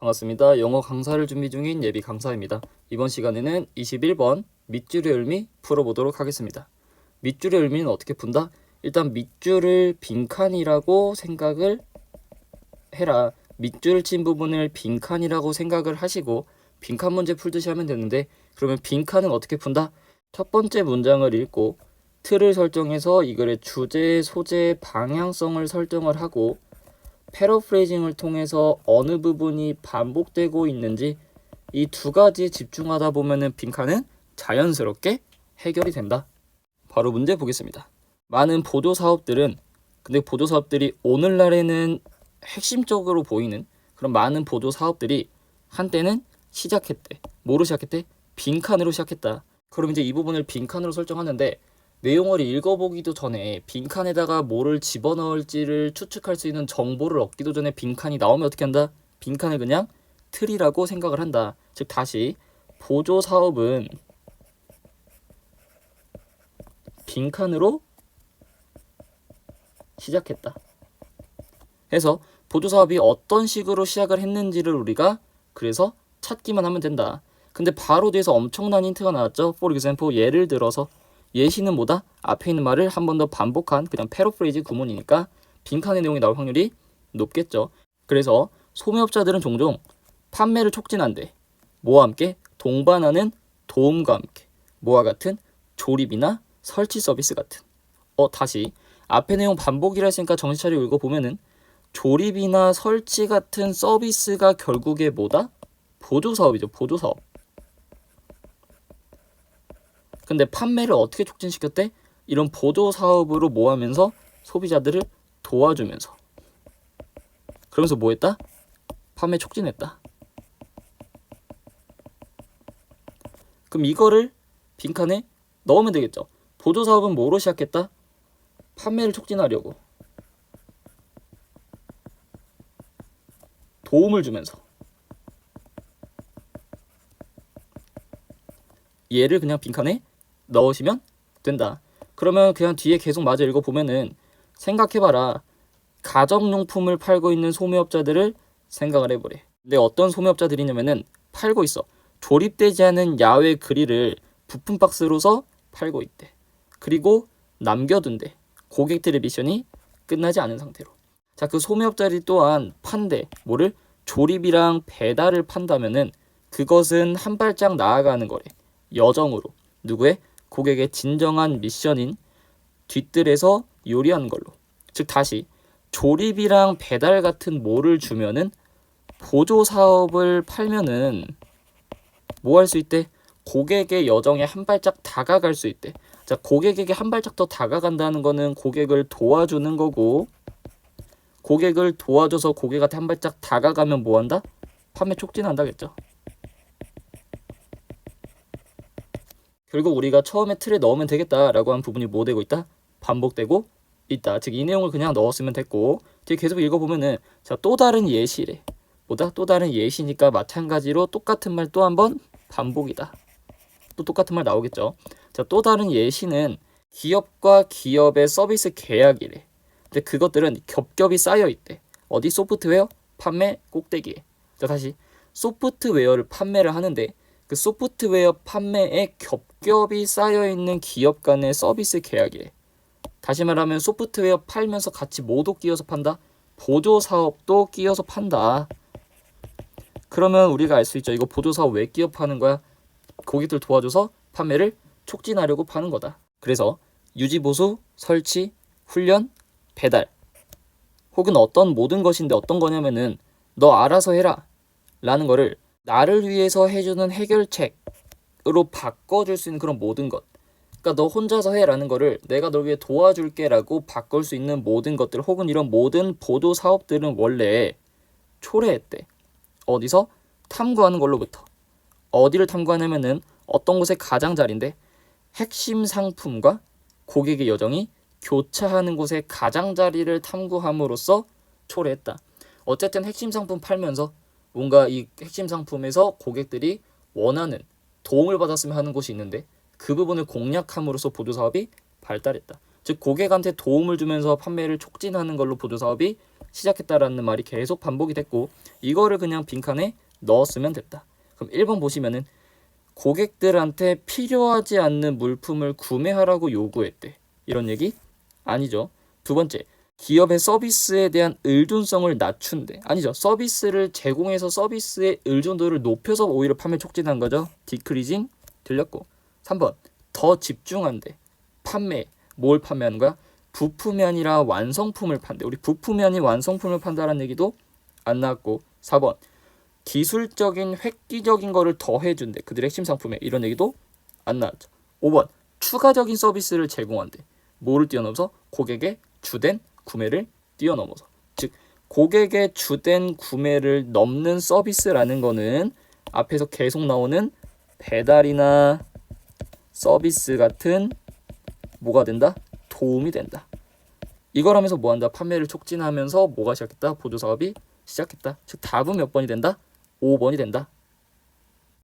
반갑습니다. 영어 강사를 준비 중인 예비 강사입니다. 이번 시간에는 21번 밑줄의 의미 풀어보도록 하겠습니다. 밑줄의 의미는 어떻게 푼다? 일단 밑줄을 빈칸이라고 생각을 해라. 밑줄을 친 부분을 빈칸이라고 생각을 하시고 빈칸 문제 풀듯이 하면 되는데 그러면 빈칸은 어떻게 푼다? 첫 번째 문장을 읽고 틀을 설정해서 이 글의 주제, 소재, 방향성을 설정을 하고 패러프레이징을 통해서 어느 부분이 반복되고 있는지 이 두 가지에 집중하다 보면은 빈칸은 자연스럽게 해결이 된다. 바로 문제 보겠습니다. 많은 보도 사업들은 근데 보도 사업들이 오늘날에는 핵심적으로 보이는 그런 많은 보도 사업들이 한때는 시작했대. 뭐로 시작했대? 빈칸으로 시작했다. 그럼 이제 이 부분을 빈칸으로 설정하는데 내용을 읽어보기도 전에 빈칸에다가 뭐를 집어넣을지를 추측할 수 있는 정보를 얻기도 전에 빈칸이 나오면 어떻게 한다? 빈칸을 그냥 틀이라고 생각을 한다. 즉 다시 보조 사업은 빈칸으로 시작했다. 해서 보조 사업이 어떤 식으로 시작을 했는지를 우리가 그래서 찾기만 하면 된다. 근데 바로 뒤에서 엄청난 힌트가 나왔죠. For example, 예를 들어서 예시는 뭐다? 앞에 있는 말을 한 번 더 반복한 그냥 패러프레이즈 구문이니까 빈칸의 내용이 나올 확률이 높겠죠. 그래서 소매업자들은 종종 판매를 촉진한대. 뭐와 함께? 동반하는 도움과 함께. 뭐와 같은? 조립이나 설치 서비스 같은. 어, 다시. 앞에 내용 반복이라 했으니까 정신 차리고 읽어보면은 조립이나 설치 같은 서비스가 결국에 뭐다? 보조 사업이죠. 보조 사업. 근데 판매를 어떻게 촉진시켰대? 이런 보조 사업으로 뭐 하면서 소비자들을 도와주면서. 그러면서 뭐 했다? 판매 촉진했다. 그럼 이거를 빈칸에 넣으면 되겠죠. 보조 사업은 뭐로 시작했다? 판매를 촉진하려고. 도움을 주면서. 얘를 그냥 빈칸에 넣으시면 된다. 그러면 그냥 뒤에 계속 마저 읽어보면은 생각해봐라. 가정용품을 팔고 있는 소매업자들을 생각을 해보래. 근데 어떤 소매업자들이냐면은 팔고 있어. 조립되지 않은 야외 그릴을 부품 박스로서 팔고 있대. 그리고 남겨둔대. 고객들의 미션이 끝나지 않은 상태로. 자, 그 소매업자들이 또한 판대. 뭐를? 조립이랑 배달을 판다면은 그것은 한 발짝 나아가는 거래. 여정으로. 누구의? 고객의 진정한 미션인 뒤뜰에서 요리하는 걸로. 즉 다시 조립이랑 배달 같은 뭐를 주면은 보조 사업을 팔면은 뭐 할 수 있대? 고객의 여정에 한 발짝 다가갈 수 있대. 자, 고객에게 한 발짝 더 다가간다는 거는 고객을 도와주는 거고 고객을 도와줘서 고객한테 한 발짝 다가가면 뭐 한다? 판매 촉진한다겠죠. 결국 우리가 처음에 틀에 넣으면 되겠다라고 한 부분이 뭐 되고 있다? 반복되고 있다. 즉 이 내용을 그냥 넣었으면 됐고 뒤에 계속 읽어보면은 자 또 다른 예시래. 뭐다? 또 다른 예시니까 마찬가지로 똑같은 말 또 한 번 반복이다. 또 똑같은 말 나오겠죠. 자 또 다른 예시는 기업과 기업의 서비스 계약이래. 근데 그것들은 겹겹이 쌓여 있대. 어디 소프트웨어 판매 꼭대기에. 자 다시 소프트웨어를 판매를 하는데 그 소프트웨어 판매에 겹겹이 쌓여 있는 기업 간의 서비스 계약이래. 다시 말하면 소프트웨어 팔면서 같이 모두 끼워서 판다. 보조 사업도 끼워서 판다. 그러면 우리가 알 수 있죠. 이거 보조 사업 왜 끼워 파는 거야? 고객들 도와줘서 판매를 촉진하려고 파는 거다. 그래서 유지 보수, 설치, 훈련, 배달 혹은 어떤 모든 것인데 어떤 거냐면은 너 알아서 해라 라는 거를 나를 위해서 해주는 해결책으로 바꿔줄 수 있는 그런 모든 것. 그러니까 너 혼자서 해라는 거를 내가 널 위해 도와줄게라고 바꿀 수 있는 모든 것들 혹은 이런 모든 보도 사업들은 원래 초래했대. 어디서 탐구하는 걸로부터. 어디를 탐구하냐면은 어떤 곳의 가장자리인데 핵심 상품과 고객의 여정이 교차하는 곳의 가장자리를 탐구함으로써 초래했다. 어쨌든 핵심 상품 팔면서 뭔가 이 핵심 상품에서 고객들이 원하는 도움을 받았으면 하는 곳이 있는데 그 부분을 공략함으로써 보조 사업이 발달했다. 즉 고객한테 도움을 주면서 판매를 촉진하는 걸로 보조 사업이 시작했다라는 말이 계속 반복이 됐고 이거를 그냥 빈칸에 넣었으면 됐다. 그럼 1번 보시면은 고객들한테 필요하지 않는 물품을 구매하라고 요구했대. 이런 얘기 아니죠. 두 번째, 기업의 서비스에 대한 의존성을 낮춘대. 아니죠. 서비스를 제공해서 서비스의 의존도를 높여서 오히려 판매 촉진한 거죠. 디크리징 들렸고. 3번, 더 집중한대. 판매. 뭘 판매하는 거야? 부품이 아니라 완성품을 판대. 우리 부품이 아닌 완성품을 판다라는 얘기도 안 나왔고. 4번, 기술적인 획기적인 거를 더 해준대. 그들의 핵심 상품에 이런 얘기도 안 나왔죠. 5번, 추가적인 서비스를 제공한대. 뭐를 뛰어넘어서 고객의 주된 구매를 뛰어넘어서 즉 고객의 주된 구매를 넘는 서비스라는 거는 앞에서 계속 나오는 배달이나 서비스 같은 뭐가 된다? 도움이 된다. 이걸 하면서 뭐 한다? 판매를 촉진하면서 뭐가 시작했다? 보조 사업이 시작했다. 즉 답은 몇 번이 된다? 5번이 된다.